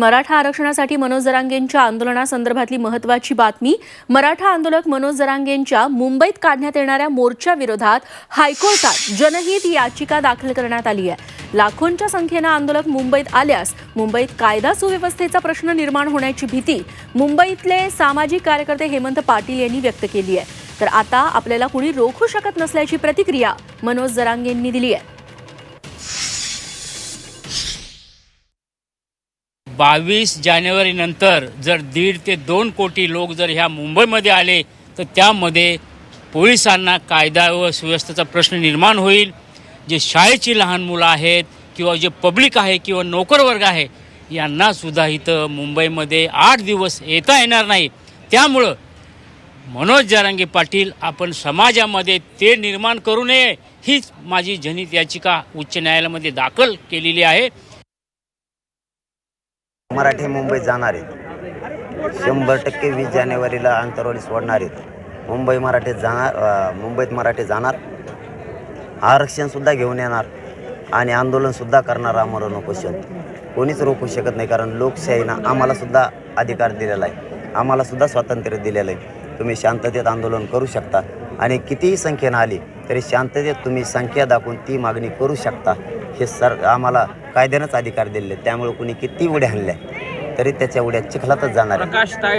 मराठा आरक्षणासाठी मनोज जरांगेंच्या आंदोलनासंदर्भातली महत्वाची बातमी मराठा आंदोलक मनोज जरांगेंच्या मुंबईत काढण्यात येणाऱ्या मोर्चाविरोधात हायकोर्टात जनहित याचिका दाखल करण्यात आली आहे. लाखोंच्या संख्येनं आंदोलक मुंबईत आल्यास मुंबईत कायदा सुव्यवस्थेचा प्रश्न निर्माण होण्याची भीती मुंबईतले सामाजिक कार्यकर्ते हेमंत पाटील यांनी व्यक्त केली आहे. तर आता आपल्याला कुणी रोखू शकत नसल्याची प्रतिक्रिया मनोज जरांगेंनी दिली आहे. बावीस जानेवारीनंतर जर दीड ते दोन कोटी लोक जर ह्या मुंबईमध्ये आले तर त्यामध्ये पोलिसांना कायदा व सुव्यवस्थेचा प्रश्न निर्माण होईल. जे शाळेची लहान मुलं आहेत किंवा जे पब्लिक आहे किंवा नोकरवर्ग आहे यांनासुद्धा इथं मुंबईमध्ये आठ दिवस येता येणार नाही. त्यामुळं मनोज जरांगे पाटील आपण समाजामध्ये ते निर्माण करू नये हीच माझी जनित याचिका उच्च न्यायालयामध्ये दाखल केलेली आहे. मराठी मुंबईत जाणार आहेत. शंभर टक्के वीस जानेवारीला अंतरवाली सोडणार आहेत. मुंबई मराठीत जाणार मुंबईत मराठी जाणार. आरक्षणसुद्धा घेऊन येणार आणि आंदोलनसुद्धा करणार आमरण उपोषण कोणीच रोखू शकत नाही कारण लोकशाहीनं आम्हालासुद्धा अधिकार दिलेला आहे. आम्हालासुद्धा स्वातंत्र्य दिलेलं आहे. तुम्ही शांततेत आंदोलन करू शकता आणि कितीही संख्येनं आली तरी शांततेत तुम्ही संख्या दाखवून ती मागणी करू शकता. हे सर आम्हाला कायद्यानंच अधिकार दिलेले आहेत. त्यामुळे कुणी किती उड्या हाणल्या तरी त्याच्या उड्या चिखलातच जाणार आहे. प्रकाश ताय